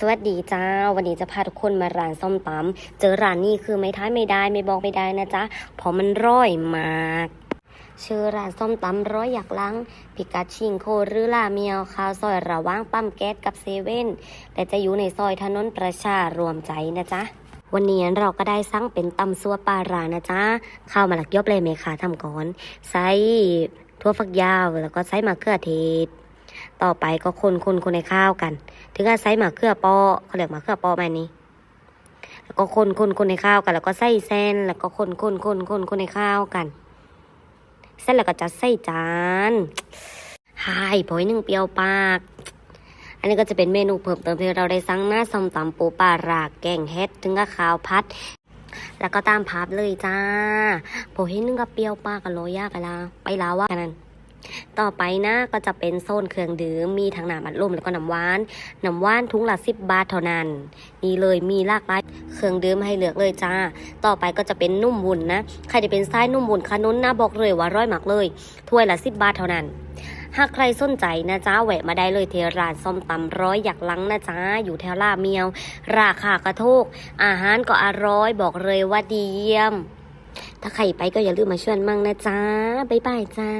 สวัสดีจ้า วันนี้จะพาทุกคนมาร้านส้มตำเจอร้านนี้คือไม่ท้ายไม่ได้ไม่บอกไม่ได้นะจ๊ะเพราะมันร่อยมาก ชื่อร้านส้มตำร้อยอยากล้างพิกัดชิงโคหรือลาเมียวข้าวซอยระว่างปั๊มแก๊สกับเซเว่นแต่จะอยู่ในซอยถนนประชารวมใจนะจ๊ะวันนี้เราก็ได้สั่งเป็นตำซัวปลารานะจ๊ะข้าวมาหลักยบเลยไหมคะทำก่อน ใส่ถั่วฝักยาวแล้วก็ใส่มะเขือเทศ ต่อไปก็คนคนคนในข้าวกัน ถึงจะใส่มะเขือปอเขาเรียกหมะเขือปอแบบนี้ แล้วก็คนคนคนในข้าวกัน แล้วก็ใส่เส้นแล้วก็คนคนคนคนคนในข้าวกันเส้นแล้วก็จะใส่จานหายพอยหนึ่งเปรียวปาก อันนี้ก็จะเป็นเมนูเพิ่มเติมที่เราได้สั่งหน้าส้มตำปูปลารากแกงเฮ็ดถึงกับข้าวพัด แล้วก็ตามภาพเลยจ้าโผเห็นนึงกับเปรี้ยวปากกันโลยากกันละไปลาว่ากันนั้น ต่อไปนะก็จะเป็นโซนเครื่องดื่มมีทั้งน้ำอัดลมแล้วก็น้ำหวานน้ำหวานทุงละสิบบาทเท่านั้นนี่เลยมีหลากหลายเครื่องดื่มให้เลือกเลยจ้า ต่อไปก็จะเป็นนุ่มวุ้นนะใครจะเป็นไส้นุ่มวุ้นขนุนนะบอกเลยว่าร้อยมากเลยถ้วยละสิบบาทเท่านั้นหากใครสนใจนะจ้าแวะมาได้เลยเทร้านส้มตำร้อยอยากลังนะจ้าอยู่แถวลาเมียว ราคากระโทก อาหารก็อร่อยบอกเลยว่าดีเยี่ยม ถ้าใครไปก็อย่าลืมมาชวนมั่งนะจ้าบ๊ายบายจ้า